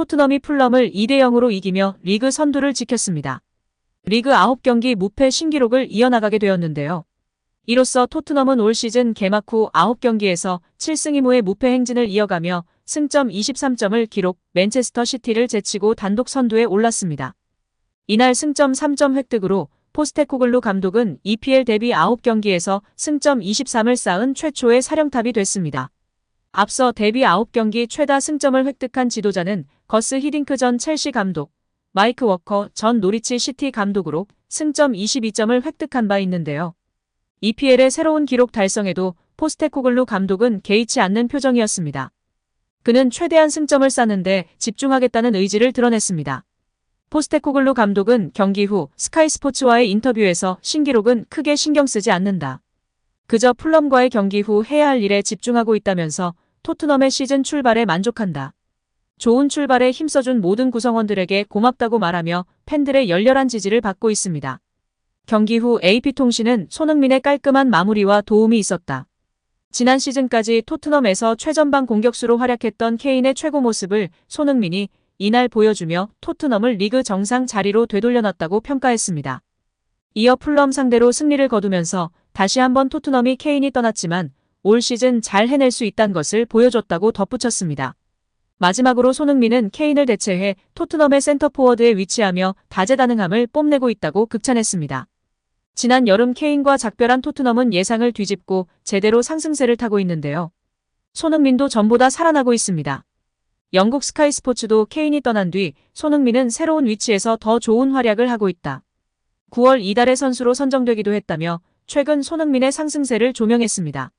토트넘이 풀럼을 2대 0으로 이기며 리그 선두를 지켰습니다. 리그 9경기 무패 신기록을 이어나가게 되었는데요. 이로써 토트넘은 올 시즌 개막 후 9경기에서 7승 2무의 무패 행진을 이어가며 승점 23점을 기록 맨체스터 시티를 제치고 단독 선두에 올랐습니다. 이날 승점 3점 획득으로 포스테코글루 감독은 EPL 데뷔 9경기에서 승점 23을 쌓은 최초의 사령탑이 됐습니다. 앞서 데뷔 9경기 최다 승점을 획득한 지도자는 거스 히딩크 전 첼시 감독, 마이크 워커 전 노리치 시티 감독으로 승점 22점을 획득한 바 있는데요. EPL의 새로운 기록 달성에도 포스테코글루 감독은 개의치 않는 표정이었습니다. 그는 최대한 승점을 쌓는데 집중하겠다는 의지를 드러냈습니다. 포스테코글루 감독은 경기 후 스카이 스포츠와의 인터뷰에서 신기록은 크게 신경 쓰지 않는다. 그저 풀럼과의 경기 후 해야 할 일에 집중하고 있다면서 토트넘의 시즌 출발에 만족한다. 좋은 출발에 힘써준 모든 구성원들에게 고맙다고 말하며 팬들의 열렬한 지지를 받고 있습니다. 경기 후 AP통신은 손흥민의 깔끔한 마무리와 도움이 있었다. 지난 시즌까지 토트넘에서 최전방 공격수로 활약했던 케인의 최고 모습을 손흥민이 이날 보여주며 토트넘을 리그 정상 자리로 되돌려놨다고 평가했습니다. 이어 풀럼 상대로 승리를 거두면서 다시 한번 토트넘이 케인이 떠났지만 올 시즌 잘 해낼 수 있다는 것을 보여줬다고 덧붙였습니다. 마지막으로 손흥민은 케인을 대체해 토트넘의 센터포워드에 위치하며 다재다능함을 뽐내고 있다고 극찬했습니다. 지난 여름 케인과 작별한 토트넘은 예상을 뒤집고 제대로 상승세를 타고 있는데요. 손흥민도 전보다 살아나고 있습니다. 영국 스카이 스포츠도 케인이 떠난 뒤 손흥민은 새로운 위치에서 더 좋은 활약을 하고 있다. 9월 이달의 선수로 선정되기도 했다며 최근 손흥민의 상승세를 조명했습니다.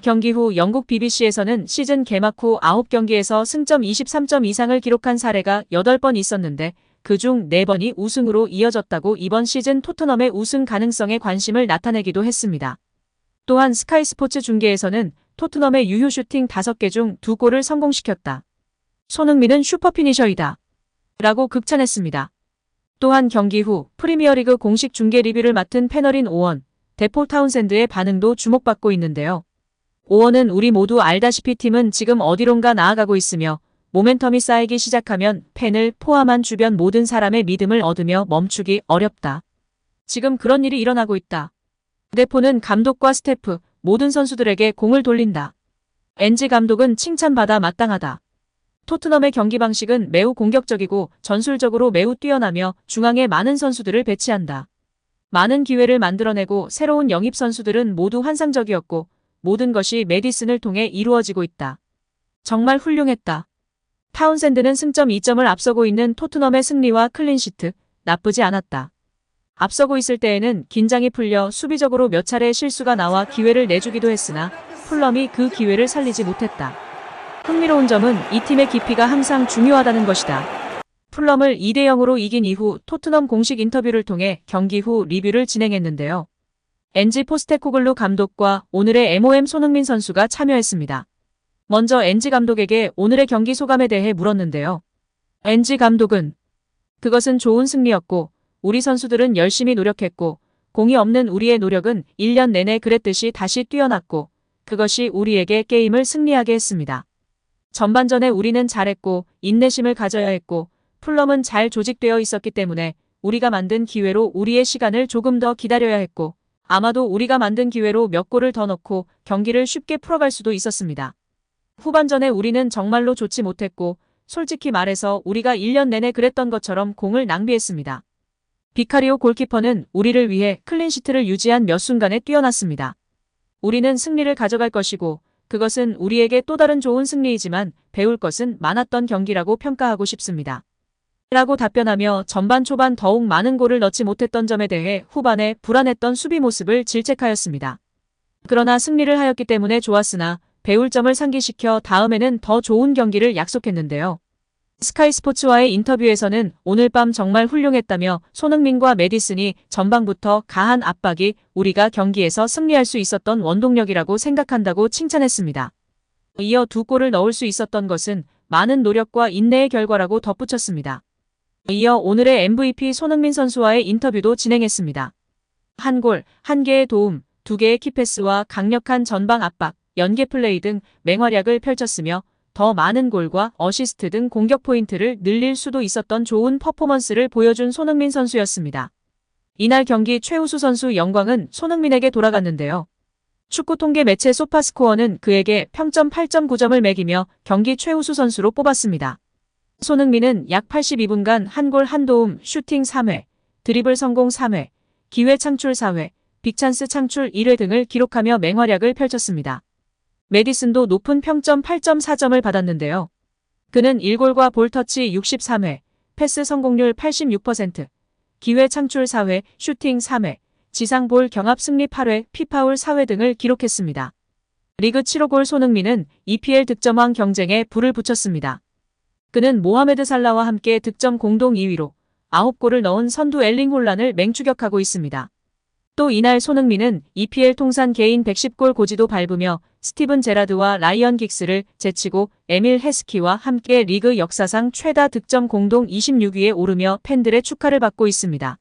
경기 후 영국 BBC에서는 시즌 개막 후 9경기에서 승점 23점 이상을 기록한 사례가 8번 있었는데 그중 4번이 우승으로 이어졌다고 이번 시즌 토트넘의 우승 가능성에 관심을 나타내기도 했습니다. 또한 스카이 스포츠 중계에서는 토트넘의 유효 슈팅 5개 중 2골을 성공시켰다. 손흥민은 슈퍼피니셔이다. 라고 극찬했습니다. 또한 경기 후 프리미어리그 공식 중계 리뷰를 맡은 패널인 오원, 데폴 타운샌드의 반응도 주목받고 있는데요. 오원은 우리 모두 알다시피 팀은 지금 어디론가 나아가고 있으며 모멘텀이 쌓이기 시작하면 팬을 포함한 주변 모든 사람의 믿음을 얻으며 멈추기 어렵다. 지금 그런 일이 일어나고 있다. 데포는 감독과 스태프, 모든 선수들에게 공을 돌린다. 엔지 감독은 칭찬받아 마땅하다. 토트넘의 경기 방식은 매우 공격적이고 전술적으로 매우 뛰어나며 중앙에 많은 선수들을 배치한다. 많은 기회를 만들어내고 새로운 영입 선수들은 모두 환상적이었고 모든 것이 메디슨을 통해 이루어지고 있다. 정말 훌륭했다. 타운샌드는 승점 2점을 앞서고 있는 토트넘의 승리와 클린시트, 나쁘지 않았다. 앞서고 있을 때에는 긴장이 풀려 수비적으로 몇 차례 실수가 나와 기회를 내주기도 했으나 풀럼이 그 기회를 살리지 못했다. 흥미로운 점은 이 팀의 깊이가 항상 중요하다는 것이다. 풀럼을 2대 0으로 이긴 이후 토트넘 공식 인터뷰를 통해 경기 후 리뷰를 진행했는데요. 엔지 포스테코글루 감독과 오늘의 MOM 손흥민 선수가 참여했습니다. 먼저 엔지 감독에게 오늘의 경기 소감에 대해 물었는데요. 엔지 감독은 그것은 좋은 승리였고 우리 선수들은 열심히 노력했고 공이 없는 우리의 노력은 1년 내내 그랬듯이 다시 뛰어났고 그것이 우리에게 게임을 승리하게 했습니다. 전반전에 우리는 잘했고 인내심을 가져야 했고 풀럼은 잘 조직되어 있었기 때문에 우리가 만든 기회로 우리의 시간을 조금 더 기다려야 했고 아마도 우리가 만든 기회로 몇 골을 더 넣고 경기를 쉽게 풀어갈 수도 있었습니다. 후반전에 우리는 정말로 좋지 못했고 솔직히 말해서 우리가 1년 내내 그랬던 것처럼 공을 낭비했습니다. 비카리오 골키퍼는 우리를 위해 클린시트를 유지한 몇 순간에 뛰어났습니다. 우리는 승리를 가져갈 것이고 그것은 우리에게 또 다른 좋은 승리이지만 배울 것은 많았던 경기라고 평가하고 싶습니다. 라고 답변하며 전반 초반 더욱 많은 골을 넣지 못했던 점에 대해 후반에 불안했던 수비 모습을 질책하였습니다. 그러나 승리를 하였기 때문에 좋았으나 배울 점을 상기시켜 다음에는 더 좋은 경기를 약속했는데요. 스카이 스포츠와의 인터뷰에서는 오늘 밤 정말 훌륭했다며 손흥민과 메디슨이 전방부터 가한 압박이 우리가 경기에서 승리할 수 있었던 원동력이라고 생각한다고 칭찬했습니다. 이어 두 골을 넣을 수 있었던 것은 많은 노력과 인내의 결과라고 덧붙였습니다. 이어 오늘의 MVP 손흥민 선수와의 인터뷰도 진행했습니다. 한 골, 한 개의 도움, 두 개의 키패스와 강력한 전방 압박, 연계 플레이 등 맹활약을 펼쳤으며 더 많은 골과 어시스트 등 공격 포인트를 늘릴 수도 있었던 좋은 퍼포먼스를 보여준 손흥민 선수였습니다. 이날 경기 최우수 선수 영광은 손흥민에게 돌아갔는데요. 축구 통계 매체 소파스코어는 그에게 평점 8.9점을 매기며 경기 최우수 선수로 뽑았습니다. 손흥민은 약 82분간 한 골 한 도움, 슈팅 3회, 드리블 성공 3회, 기회 창출 4회, 빅찬스 창출 1회 등을 기록하며 맹활약을 펼쳤습니다. 메디슨도 높은 평점 8.4점을 받았는데요. 그는 1골과 볼터치 63회, 패스 성공률 86%, 기회 창출 4회, 슈팅 3회, 지상볼 경합 승리 8회, 피파울 4회 등을 기록했습니다. 리그 7호 골 손흥민은 EPL 득점왕 경쟁에 불을 붙였습니다. 그는 모하메드 살라와 함께 득점 공동 2위로 9골을 넣은 선두 엘링 홀란을 맹추격하고 있습니다. 또 이날 손흥민은 EPL 통산 개인 110골 고지도 밟으며 스티븐 제라드와 라이언 긱스를 제치고 에밀 헤스키와 함께 리그 역사상 최다 득점 공동 26위에 오르며 팬들의 축하를 받고 있습니다.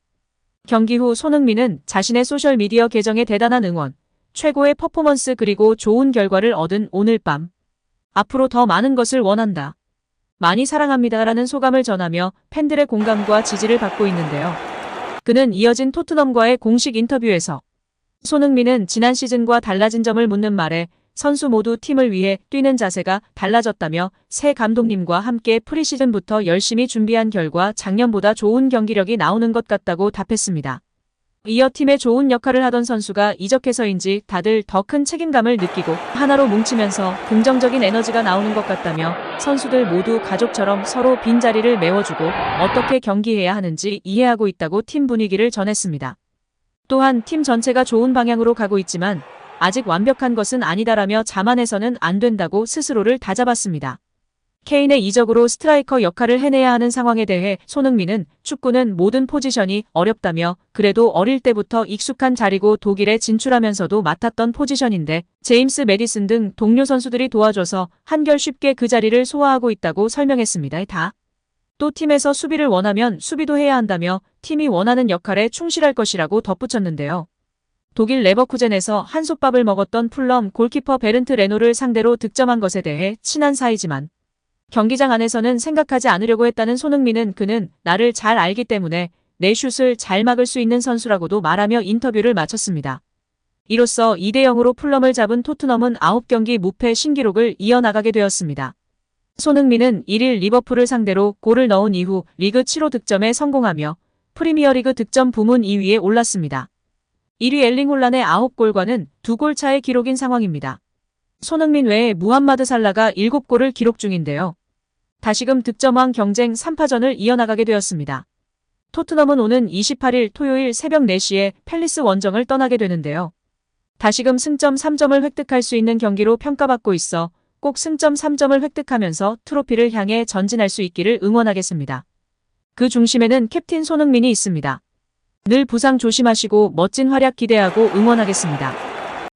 경기 후 손흥민은 자신의 소셜미디어 계정에 대단한 응원, 최고의 퍼포먼스 그리고 좋은 결과를 얻은 오늘 밤. 앞으로 더 많은 것을 원한다. 많이 사랑합니다라는 소감을 전하며 팬들의 공감과 지지를 받고 있는데요. 그는 이어진 토트넘과의 공식 인터뷰에서 손흥민은 지난 시즌과 달라진 점을 묻는 말에 선수 모두 팀을 위해 뛰는 자세가 달라졌다며 새 감독님과 함께 프리시즌부터 열심히 준비한 결과 작년보다 좋은 경기력이 나오는 것 같다고 답했습니다. 이어 팀에 좋은 역할을 하던 선수가 이적해서인지 다들 더 큰 책임감을 느끼고 하나로 뭉치면서 긍정적인 에너지가 나오는 것 같다며 선수들 모두 가족처럼 서로 빈자리를 메워주고 어떻게 경기해야 하는지 이해하고 있다고 팀 분위기를 전했습니다. 또한 팀 전체가 좋은 방향으로 가고 있지만 아직 완벽한 것은 아니다라며 자만해서는 안 된다고 스스로를 다잡았습니다. 케인의 이적으로 스트라이커 역할을 해내야 하는 상황에 대해 손흥민은 축구는 모든 포지션이 어렵다며 그래도 어릴 때부터 익숙한 자리고 독일에 진출하면서도 맡았던 포지션인데 제임스 메디슨 등 동료 선수들이 도와줘서 한결 쉽게 그 자리를 소화하고 있다고 설명했습니다. 다. 또 팀에서 수비를 원하면 수비도 해야 한다며 팀이 원하는 역할에 충실할 것이라고 덧붙였는데요. 독일 레버쿠젠에서 한솥밥을 먹었던 풀럼 골키퍼 베른트 레노를 상대로 득점한 것에 대해 친한 사이지만 경기장 안에서는 생각하지 않으려고 했다는 손흥민은 그는 나를 잘 알기 때문에 내 슛을 잘 막을 수 있는 선수라고도 말하며 인터뷰를 마쳤습니다. 이로써 2대 0으로 풀럼을 잡은 토트넘은 9경기 무패 신기록을 이어나가게 되었습니다. 손흥민은 1일 리버풀을 상대로 골을 넣은 이후 리그 7호 득점에 성공하며 프리미어리그 득점 부문 2위에 올랐습니다. 1위 엘링 홀란의 9골과는 2골 차의 기록인 상황입니다. 손흥민 외에 무함마드 살라가 7골을 기록 중인데요. 다시금 득점왕 경쟁 3파전을 이어나가게 되었습니다. 토트넘은 오는 28일 토요일 새벽 4시에 팰리스 원정을 떠나게 되는데요. 다시금 승점 3점을 획득할 수 있는 경기로 평가받고 있어 꼭 승점 3점을 획득하면서 트로피를 향해 전진할 수 있기를 응원하겠습니다. 그 중심에는 캡틴 손흥민이 있습니다. 늘 부상 조심하시고 멋진 활약 기대하고 응원하겠습니다.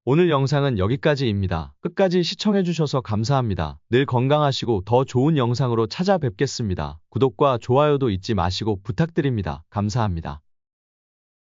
오늘 영상은 여기까지입니다. 끝까지 시청해주셔서 감사합니다. 늘 건강하시고 더 좋은 영상으로 찾아뵙겠습니다. 구독과 좋아요도 잊지 마시고 부탁드립니다. 감사합니다.